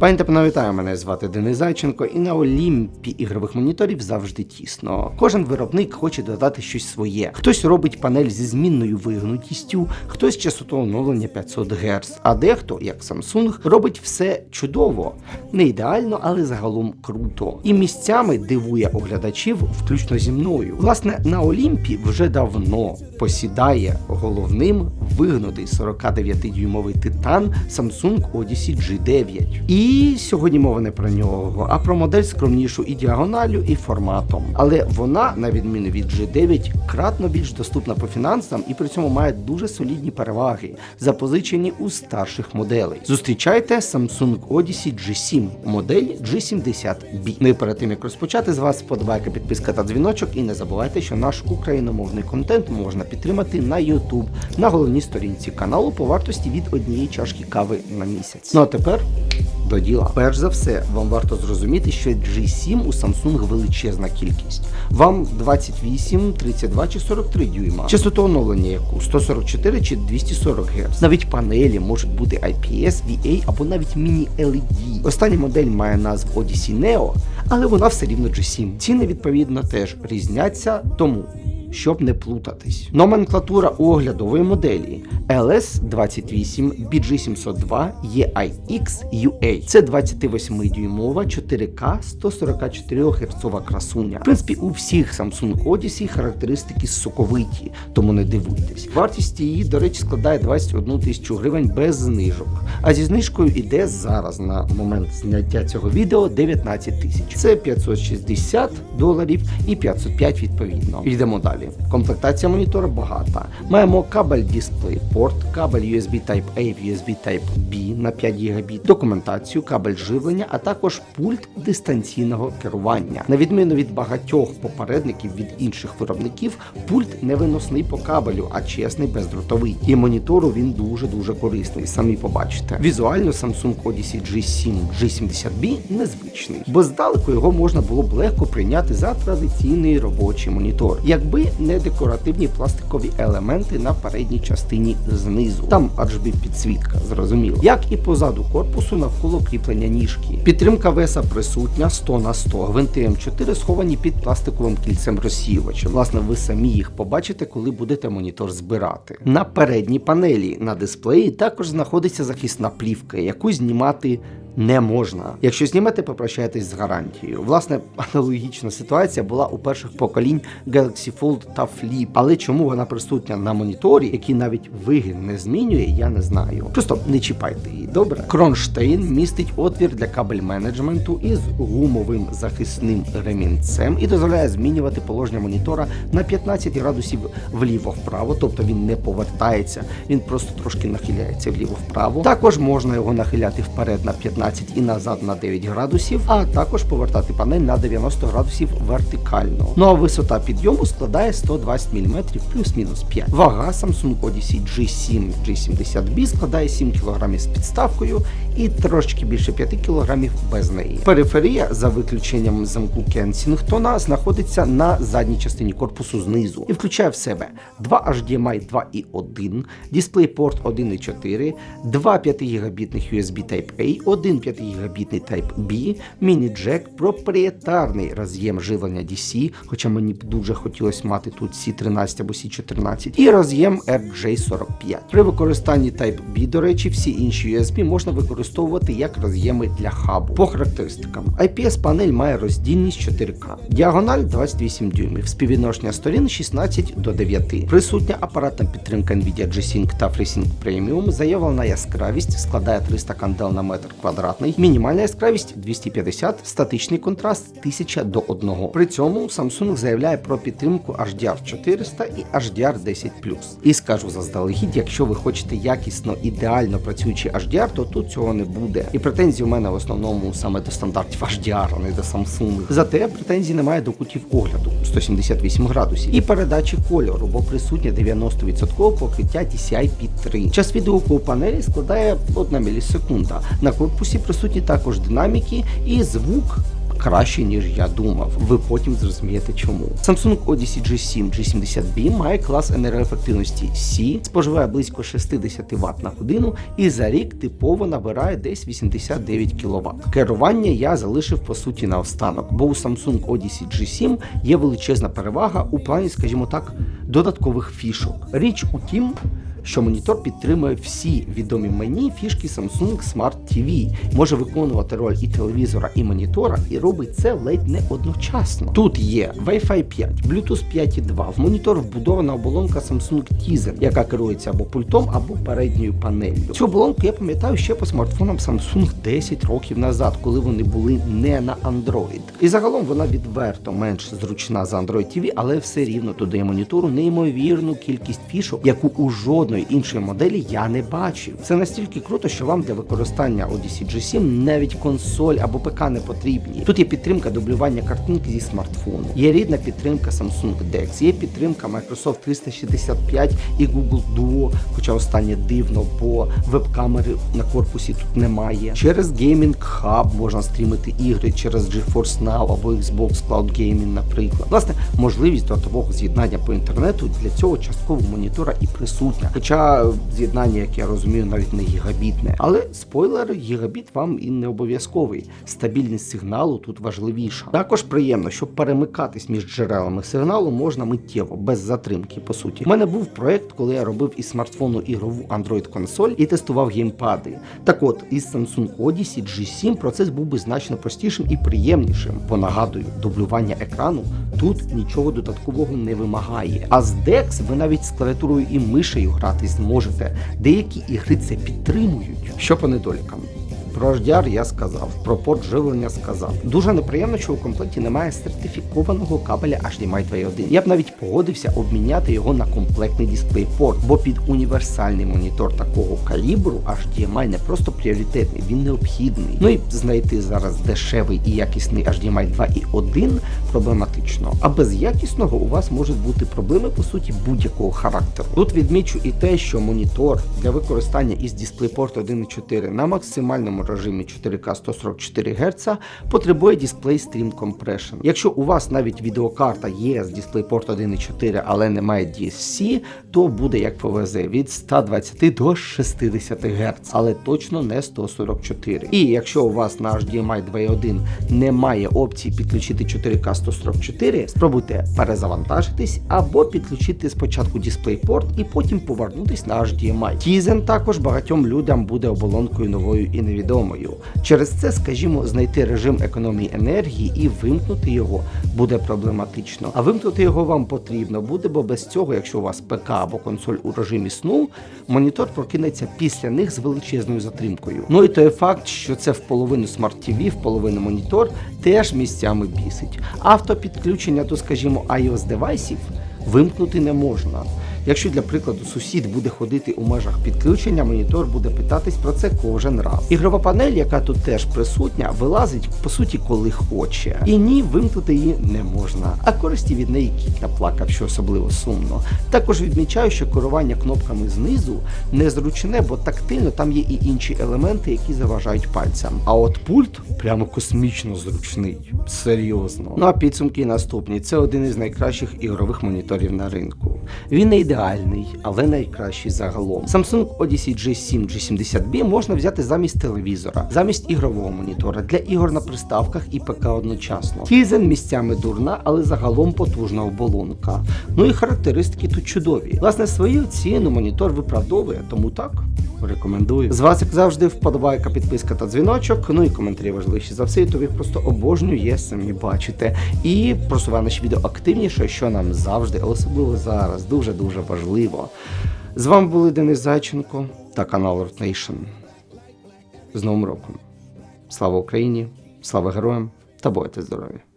Пані та панове, вітаю, мене звати Денис Зайченко, і на Олімпі ігрових моніторів завжди тісно. Кожен виробник хоче додати щось своє. Хтось робить панель зі змінною вигнутістю, хтось частоту оновлення 500 Гц, а дехто, як Samsung, робить все чудово, не ідеально, але загалом круто. І місцями дивує оглядачів, включно зі мною. Власне, на Олімпі вже давно посідає головним вигнутий 49-дюймовий титан Samsung Odyssey G9. І сьогодні мова не про нього, а про модель скромнішу і діагоналю, і форматом. Але вона, на відміну від G9, кратно більш доступна по фінансам і при цьому має дуже солідні переваги, запозичені у старших моделей. Зустрічайте Samsung Odyssey G7, модель G70B. Ну і перед тим як розпочати з вас сподобайка, підписка та дзвіночок. І не забувайте, що наш україномовний контент можна підтримати на YouTube на головній сторінці каналу по вартості від однієї чашки кави на місяць. Ну а тепер. До діла. Перш за все, вам варто зрозуміти, що G7 у Samsung величезна кількість. Вам 28, 32 чи 43 дюйма. Частоту оновлення яку 144 чи 240 Гц. Навіть панелі можуть бути IPS, VA або навіть міні-LED. Остання модель має назву Odyssey Neo, але вона все рівно G7. Ціни відповідно теж різняться, тому щоб не плутатись. Номенклатура оглядової моделі LS28 BG702 EIX UA. Це 28-дюймова 4К 144 Гц красуня. В принципі, у всіх Samsung Odyssey характеристики соковиті, тому не дивуйтесь. Вартість її, до речі, складає 21 тисячу гривень без знижок. А зі знижкою іде зараз на момент зняття цього відео 19 тисяч. Це 560 доларів і 505 відповідно. Йдемо далі. Комплектація монітора багата. Маємо кабель DisplayPort, кабель USB Type-A в USB Type-B на 5 Гбіт, документацію, кабель живлення, а також пульт дистанційного керування. На відміну від багатьох попередників від інших виробників, пульт не виносний по кабелю, а чесний бездротовий. І монітору він дуже дуже корисний. Самі побачите. Візуально Samsung Odyssey G7 G70B незвичний, бо здалеку його можна було б легко прийняти за традиційний робочий монітор, якби не декоративні пластикові елементи на передній частині знизу. Там RGB підсвітка, зрозуміло. Як і позаду корпусу навколо кріплення ніжки. Підтримка веса присутня 100 на 100. Гвинти М4 сховані під пластиковим кільцем розсіювача. Власне, ви самі їх побачите, коли будете монітор збирати. На передній панелі на дисплеї також знаходиться захисна плівка, яку знімати не можна. Якщо знімете, попрощайтесь з гарантією. Власне, аналогічна ситуація була у перших поколінь Galaxy Fold та Flip. Але чому вона присутня на моніторі, який навіть вигін не змінює, я не знаю. Просто не чіпайте її. Добре. Кронштейн містить отвір для кабель менеджменту із гумовим захисним ремінцем і дозволяє змінювати положення монітора на 15 градусів вліво-вправо, тобто він не повертається, він просто трошки нахиляється вліво-вправо. Також можна його нахиляти вперед на 15 і назад на 9 градусів, а також повертати панель на 90 градусів вертикально. Ну а висота підйому складає 120 мм плюс-мінус 5. Вага Samsung Odyssey G7 G70B складає 7 кг з підставкою і трошки більше 5 кг без неї. Периферія, за виключенням замку Кенсінгтона, знаходиться на задній частині корпусу знизу і включає в себе два HDMI 2.1, DisplayPort 1.4, два 5 гігабітних USB Type-A, один 5 гігабітний Type-B, міні-джек, проприєтарний роз'єм живлення DC, хоча мені б дуже хотілося мати тут C13 або C14, і роз'єм RJ45. При використанні Type-B, до речі, всі інші USB можна використовувати як роз'єми для хабу. По характеристикам, IPS панель має роздільність 4К, діагональ 28 дюймів, співвідношення сторін 16 до 9. Присутня апаратна підтримка Nvidia G-Sync та FreeSync Premium, заявлена яскравість складає 300 кандел на метр квадратний, мінімальна яскравість 250, статичний контраст 1000 до 1. При цьому Samsung заявляє про підтримку HDR 400 і HDR 10 І скажу заздалегідь, якщо ви хочете якісно ідеально працюючий HDR, то тут цього не буде. І претензії у мене в основному саме до стандартів HDR, а не до Samsung. Зате претензій немає до кутів огляду 178 градусів і передачі кольору, бо присутнє 90% покриття DCI P3. Час відгуку у панелі складає 1 мілісекунда. На корпусі присутні також динаміки і звук краще, ніж я думав. Ви потім зрозумієте чому. Samsung Odyssey G7 G70B має клас енергоефективності C, споживає близько 60 Вт на годину і за рік типово набирає десь 89 кВт. Керування я залишив по суті на останок, бо у Samsung Odyssey G7 є величезна перевага у плані, скажімо так, додаткових фішок. Річ у тім, що монітор підтримує всі відомі мені фішки Samsung Smart TV, може виконувати роль і телевізора, і монітора, і робить це ледь не одночасно. Тут є Wi-Fi 5, Bluetooth 5.2, в монітор вбудована оболонка Samsung Tizen, яка керується або пультом, або передньою панеллю. Цю оболонку я пам'ятаю ще по смартфонам Samsung 10 років назад, коли вони були не на Android. І загалом вона відверто менш зручна за Android TV, але все рівно додає монітору неймовірну кількість фішок, яку у жодної іншої моделі я не бачив. Це настільки круто, що вам для використання Odyssey G7 навіть консоль або ПК не потрібні. Тут є підтримка дублювання картинки зі смартфону, є рідна підтримка Samsung DeX, є підтримка Microsoft 365 і Google Duo, хоча останнє дивно, бо веб-камери на корпусі тут немає. Через Gaming Hub можна стрімити ігри через GeForce Now або Xbox Cloud Gaming, наприклад. Власне, можливість додаткового з'єднання по інтернету для цього частково монітора і присутня. Хоча з'єднання, як я розумію, навіть не гігабітне. Але спойлер, гігабіт вам і не обов'язковий. Стабільність сигналу тут важливіша. Також приємно, що перемикатись між джерелами сигналу можна миттєво, без затримки. По суті, у мене був проект, коли я робив із смартфону ігрову Android консоль і тестував геймпади. Так от, із Samsung Odyssey G7 процес був би значно простішим і приємнішим. Бо нагадую, дублювання екрану тут нічого додаткового не вимагає. А з DeX ви навіть з клавіатурою і мишею грати зможете. Деякі ігри це підтримують. Що по недолікам? Про HDR я сказав, про порт живлення сказав. Дуже неприємно, що у комплекті немає сертифікованого кабеля HDMI 2.1. Я б навіть погодився обміняти його на комплектний DisplayPort, бо під універсальний монітор такого калібру HDMI не просто пріоритетний, він необхідний. Ну і знайти зараз дешевий і якісний HDMI 2.1 проблематично. А без якісного у вас можуть бути проблеми по суті будь-якого характеру. Тут відмічу і те, що монітор для використання із DisplayPort 1.4 на максимальному режимі 4К 144 Гц потребує Display Stream Compression. Якщо у вас навіть відеокарта є з DisplayPort 1.4, але немає DSC, то буде як повезе від 120 до 60 Гц, але точно не 144. І якщо у вас на HDMI 2.1 немає опції підключити 4К 144, спробуйте перезавантажитись або підключити спочатку DisplayPort і потім повернутись на HDMI. Tizen також багатьом людям буде оболонкою новою і невідомою. Через це, скажімо, знайти режим економії енергії і вимкнути його буде проблематично. А вимкнути його вам потрібно буде, бо без цього, якщо у вас ПК або консоль у режимі сну, монітор прокинеться після них з величезною затримкою. Ну і той факт, що це в половину Smart TV, в половину монітор, теж місцями бісить. Автопідключення до, скажімо, iOS девайсів вимкнути не можна. Якщо для прикладу сусід буде ходити у межах підключення, монітор буде питатись про це кожен раз. Ігрова панель, яка тут теж присутня, вилазить по суті коли хоче. І ні, вимкнути її не можна. А користі від неї кіт наплакав, що особливо сумно. Також відмічаю, що керування кнопками знизу незручне, бо тактильно там є і інші елементи, які заважають пальцям. А от пульт прямо космічно зручний. Серйозно. Ну а підсумки наступні. Це один із найкращих ігрових моніторів на ринку. Він не ідеальний, але найкращий загалом. Samsung Odyssey G7 G70B можна взяти замість телевізора, замість ігрового монітора для ігор на приставках і ПК одночасно. Тізен місцями дурна, але загалом потужна оболонка. Ну і характеристики тут чудові. Власне, свою ціну монітор виправдовує, тому так. Рекомендую. З вас, як завжди, вподобайка, підписка та дзвіночок. Ну і коментарі важливіші за все, і то їх просто обожнюю, самі бачите. І просуваю наші відео активніше, що нам завжди, особливо зараз, дуже-дуже важливо. З вами були Денис Зайченко та канал Nation. З Новим роком. Слава Україні, слава героям та будьте здорові!